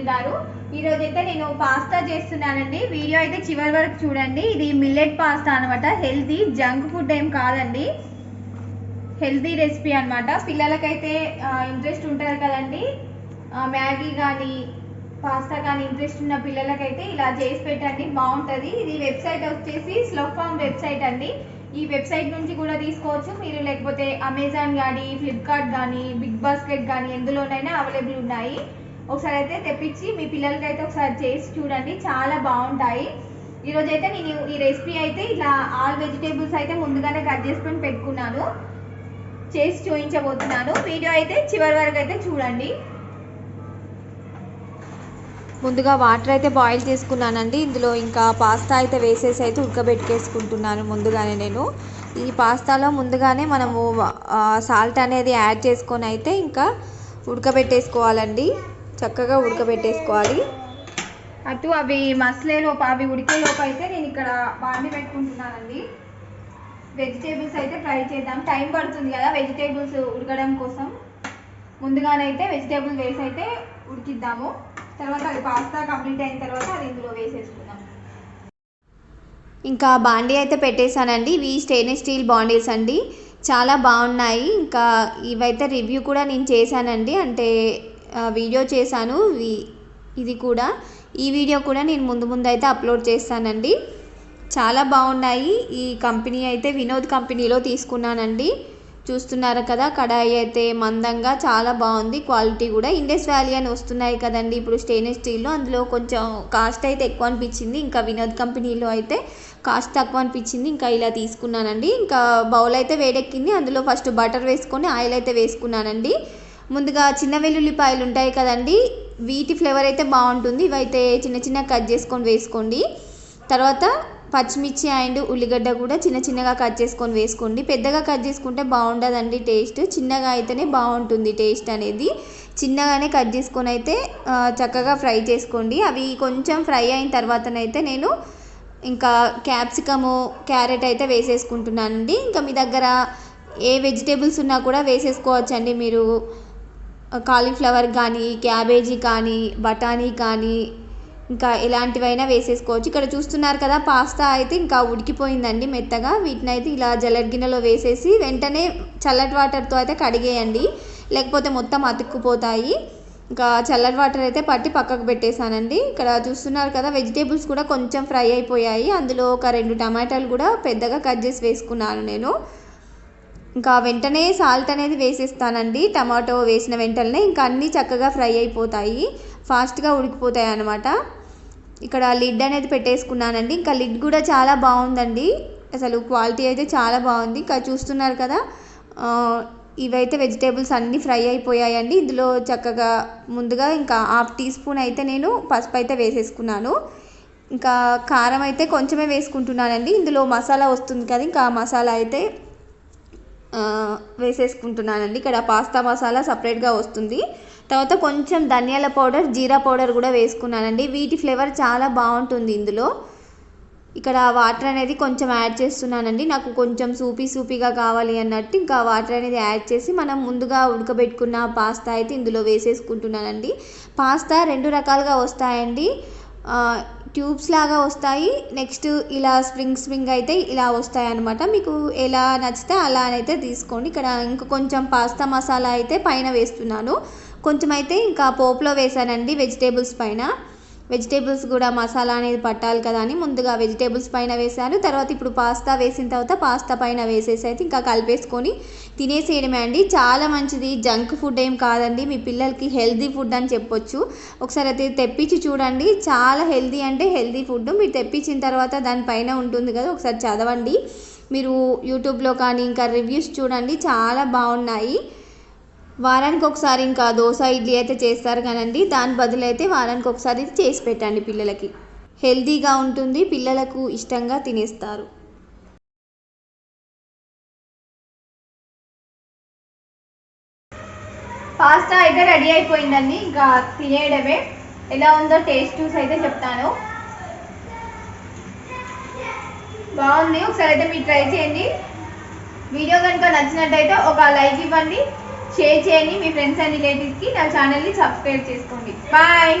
Welcome గారు అయితే నేను పాస్తా చేస్తున్నానండి. వీడియో అయితే చివరి వరకు చూడండి. ఇది మిల్లెట్ పాస్తా అనమాట హెల్తీ జంక్ ఫుడ్ ఏం కాదండి. హెల్తీ రెసిపీ అనమాట పిల్లలకైతే ఇంట్రెస్ట్ ఉంటుంది కదండి. మ్యాగీ కానీ పాస్తా కానీ ఇంట్రెస్ట్ ఉన్న పిల్లలకైతే ఇలా చేసి పెట్టండి. బాగుంటుంది. ఇది వెబ్సైట్ వచ్చేసి స్లో ఫామ్ వెబ్సైట్ అండి. ఈ వెబ్సైట్ నుంచి కూడా తీసుకోవచ్చు. మీరు లేకపోతే అమెజాన్ కానీ ఫ్లిప్కార్ట్ కానీ బిగ్ బాస్కెట్ కానీ ఎందులోనైనా అవైలబుల్ ఉన్నాయి. ఒకసారి అయితే తెప్పించి మీ పిల్లలకి అయితే ఒకసారి చేసి చూడండి. చాలా బాగుంటాయి. ఈరోజు అయితే నేను ఈ రెసిపీ అయితే ఇలా ఆల్ వెజిటేబుల్స్ అయితే ముందుగానే కట్ చేసుకొని పెట్టుకున్నాను. చేసి చూపించబోతున్నాను. వీడియో అయితే చివరి వరకు అయితే చూడండి. ముందుగా వాటర్ అయితే బాయిల్ చేసుకున్నానండి. ఇందులో ఇంకా పాస్తా అయితే వేసేసి అయితే ఉడకబెట్టుకేసుకుంటున్నాను ముందుగానే నేను. ఈ పాస్తాలో ముందుగానే మనము సాల్ట్ అనేది యాడ్ చేసుకొని అయితే ఇంకా ఉడకబెట్టేసుకోవాలండి. చక్కగా ఉడకబెట్టేసుకోవాలి. అటు అవి మసలే లోపు అవి ఉడికే లోపు అయితే నేను ఇక్కడ బాండి పెట్టుకుంటున్నానండి. వెజిటేబుల్స్ అయితే ఫ్రై చేద్దాం. టైం పడుతుంది కదా వెజిటేబుల్స్ ఉడకడం కోసం. ముందుగానైతే వెజిటేబుల్ వేసి అయితే ఉడికిద్దాము. తర్వాత అది పాస్తా కంప్లీట్ అయిన తర్వాత అది ఇందులో వేసేసుకుందాం. ఇంకా బాండీ అయితే పెట్టేశానండి. ఇవి స్టెయిన్లెస్ స్టీల్ బాండీస్ అండి. చాలా బాగున్నాయి. ఇంకా ఇవైతే రివ్యూ కూడా నేను చేశానండి. అంటే వీడియో చేశాను. ఇది కూడా. ఈ వీడియో కూడా నేను ముందు ముందు అయితే అప్లోడ్ చేస్తానండి. చాలా బాగున్నాయి. ఈ కంపెనీ అయితే వినోద్ కంపెనీలో తీసుకున్నానండి. చూస్తున్నారు కదా కడాయి అయితే మందంగా చాలా బాగుంది. క్వాలిటీ కూడా ఇండస్ వ్యాలీ అని వస్తున్నాయి కదండి. ఇప్పుడు స్టెయిన్లెస్ స్టీల్లో అందులో కొంచెం కాస్ట్ అయితే ఎక్కువ అనిపించింది. ఇంకా వినోద్ కంపెనీలో అయితే కాస్ట్ తక్కువ అనిపించింది. ఇంకా ఇలా తీసుకున్నానండి. ఇంకా బౌల్ అయితే వేడెక్కింది. అందులో ఫస్ట్ బటర్ వేసుకొని ఆయిల్ అయితే వేసుకున్నానండి. ముందుగా చిన్న వెల్లుల్లిపాయలు ఉంటాయి కదండి. వీటి ఫ్లేవర్ అయితే బాగుంటుంది. ఇవైతే చిన్న చిన్న కట్ చేసుకొని వేసుకోండి. తర్వాత పచ్చిమిర్చి అండ్ ఉల్లిగడ్డ కూడా చిన్న చిన్నగా కట్ చేసుకొని వేసుకోండి. పెద్దగా కట్ చేసుకుంటే బాగుండదండి టేస్ట్. చిన్నగా అయితేనే బాగుంటుంది టేస్ట్ అనేది. చిన్నగానే కట్ చేసుకొని అయితే చక్కగా ఫ్రై చేసుకోండి. అవి కొంచెం ఫ్రై అయిన తర్వాతనైతే నేను ఇంకా క్యాప్సికము క్యారెట్ అయితే వేసేసుకుంటున్నానండి. ఇంకా మీ దగ్గర ఏ వెజిటేబుల్స్ ఉన్నా కూడా వేసేసుకోవచ్చండి మీరు. కాలీఫ్లవర్ కానీ క్యాబేజీ కానీ బఠానీ కానీ ఇంకా ఎలాంటివైనా వేసేసుకోవచ్చు. ఇక్కడ చూస్తున్నారు కదా పాస్తా అయితే ఇంకా ఉడికిపోయిందండి మెత్తగా. వీటిని అయితే ఇలా జల్లెడ గిన్నెలో వేసేసి వెంటనే చల్లటి వాటర్తో అయితే కడిగేయండి. లేకపోతే మొత్తం అతుక్కుపోతాయి. ఇంకా చల్లటి వాటర్ అయితే పట్టి పక్కకు పెట్టేశానండి. ఇక్కడ చూస్తున్నారు కదా వెజిటేబుల్స్ కూడా కొంచెం ఫ్రై అయిపోయాయి. అందులో ఒక రెండు టమాటాలు కూడా పెద్దగా కట్ చేసి వేసుకున్నాను నేను. ఇంకా వెంటనే సాల్ట్ అనేది వేసేస్తానండి. టమాటో వేసిన వెంటనే ఇంకా అన్నీ చక్కగా ఫ్రై అయిపోతాయి. ఫాస్ట్గా ఉడికిపోతాయి అన్నమాట. ఇక్కడ లిడ్ అనేది పెట్టేసుకున్నానండి. ఇంకా లిడ్ కూడా చాలా బాగుందండి. అసలు క్వాలిటీ అయితే చాలా బాగుంది. ఇంకా చూస్తున్నారు కదా ఇవైతే వెజిటేబుల్స్ అన్నీ ఫ్రై అయిపోయాయండి. ఇందులో చక్కగా ముందుగా ఇంకా హాఫ్ టీ స్పూన్ అయితే నేను పసుపు అయితే వేసేసుకున్నాను. ఇంకా కారం అయితే కొంచెమే వేసుకుంటున్నానండి. ఇందులో మసాలా వస్తుంది కదా ఇంకా మసాలా అయితే వేసేసుకుంటున్నానండి. ఇక్కడ పాస్తా మసాలా సపరేట్గా వస్తుంది. తర్వాత కొంచెం ధనియాల పౌడర్ జీరా పౌడర్ కూడా వేసుకున్నానండి. వీటి ఫ్లేవర్ చాలా బాగుంటుంది ఇందులో. ఇక్కడ వాటర్ అనేది కొంచెం యాడ్ చేస్తున్నానండి. నాకు కొంచెం సూపీ సూపీగా కావాలి అన్నట్టు ఇంకా వాటర్ అనేది యాడ్ చేసి మనం ముందుగా ఉడకబెట్టుకున్న పాస్తా అయితే ఇందులో వేసేసుకుంటున్నానండి. పాస్తా రెండు రకాలుగా వస్తాయండి. ట్యూబ్స్ లాగా వస్తాయి. నెక్స్ట్ ఇలా స్ప్రింగ్ స్ప్రింగ్ అయితే ఇలా వస్తాయి అనమాట మీకు ఎలా నచ్చితే అలా అయితే తీసుకోండి. ఇక్కడ ఇంక కొంచెం పాస్తా మసాలా అయితే పైన వేస్తున్నాను. కొంచెం అయితే ఇంకా పోపులో వేసానండి వెజిటేబుల్స్ పైన. వెజిటేబుల్స్ కూడా మసాలా అనేది పట్టాలి కదా అని ముందుగా వెజిటేబుల్స్ పైన వేసాను తర్వాత ఇప్పుడు పాస్తా వేసిన తర్వాత పాస్తా పైన వేసేసి అయితే ఇంకా కలిపేసుకొని తినేసేయడమే అండి. చాలా మంచిది. జంక్ ఫుడ్ ఏం కాదండి. మీ పిల్లలకి హెల్దీ ఫుడ్ అని చెప్పొచ్చు. ఒకసారి అయితే తెప్పించి చూడండి. చాలా హెల్దీ అంటే హెల్దీ ఫుడ్. మీరు తెప్పించిన తర్వాత దానిపైన ఉంటుంది కదా ఒకసారి చదవండి. మీరు యూట్యూబ్లో కానీ ఇంకా రివ్యూస్ చూడండి. చాలా బాగున్నాయి. వారానికి ఒకసారి ఇంకా దోశ ఇడ్లీ అయితే చేస్తారు కానండి. దాని బదులు అయితే వారానికి ఒకసారి చేసి పెట్టండి పిల్లలకి. హెల్తీగా ఉంటుంది పిల్లలకు ఇష్టంగా తినేస్తారు. పాస్తా అయితే రెడీ అయిపోయిందండి. ఇంకా తినేయడమే. ఎలా ఉందో టేస్ట్ చూసి అయితే చెప్తాను. బాగుంది. ఒకసారి అయితే మీరు ట్రై చేయండి. వీడియో కనుక నచ్చినట్టయితే ఒక లైక్ ఇవ్వండి. షేర్ చేయండి మీ ఫ్రెండ్స్ అండ్ రిలేటివ్స్కి నా ఛానల్ని సబ్స్క్రైబ్ చేసుకోండి. బాయ్